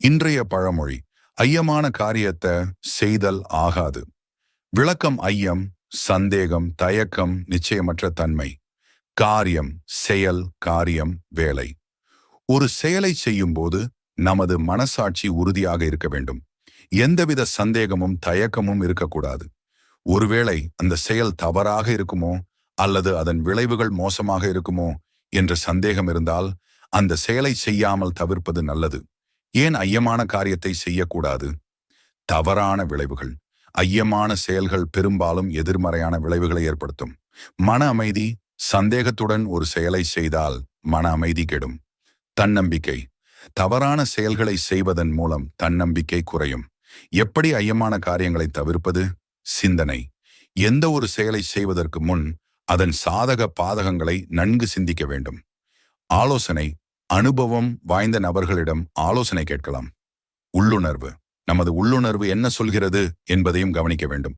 இன்றைய பழமொழி ஐயமான காரியத்தை செய்தல் ஆகாது. விளக்கம் ஐயம் சந்தேகம் தயக்கம் நிச்சயமற்ற தன்மை. காரியம் செயல் காரியம் வேலை. ஒரு செயலை செய்யும்போது நமது மனசாட்சி உறுதியாக இருக்க வேண்டும். எந்தவித சந்தேகமும் தயக்கமும் இருக்கக்கூடாது. ஒருவேளை அந்த செயல் தவறாக இருக்குமோ அல்லது அதன் விளைவுகள் மோசமாக இருக்குமோ என்ற சந்தேகம் இருந்தால் அந்த செயலை செய்யாமல் தவிர்ப்பது நல்லது. ஏன் ஐயமான காரியத்தை செய்யக்கூடாது? தவறான விளைவுகள். ஐயமான செயல்கள் பெரும்பாலும் எதிர்மறையான விளைவுகளை ஏற்படுத்தும். மன அமைதி சந்தேகத்துடன் ஒரு செயலை செய்தால் மன அமைதி கெடும். தன்னம்பிக்கை. தவறான செயல்களை செய்வதன் மூலம் தன்னம்பிக்கை குறையும். எப்படி ஐயமான காரியங்களை தவிர்ப்பது? சிந்தனை. எந்த ஒரு செயலை செய்வதற்கு முன் அதன் சாதக பாதகங்களை நன்கு சிந்திக்க வேண்டும். ஆலோசனை அனுபவம் வாய்ந்த நபர்களிடம் ஆலோசனை கேட்கலாம். உள்ளுணர்வு. நமது உள்ளுணர்வு என்ன சொல்கிறது என்பதையும் கவனிக்க வேண்டும்.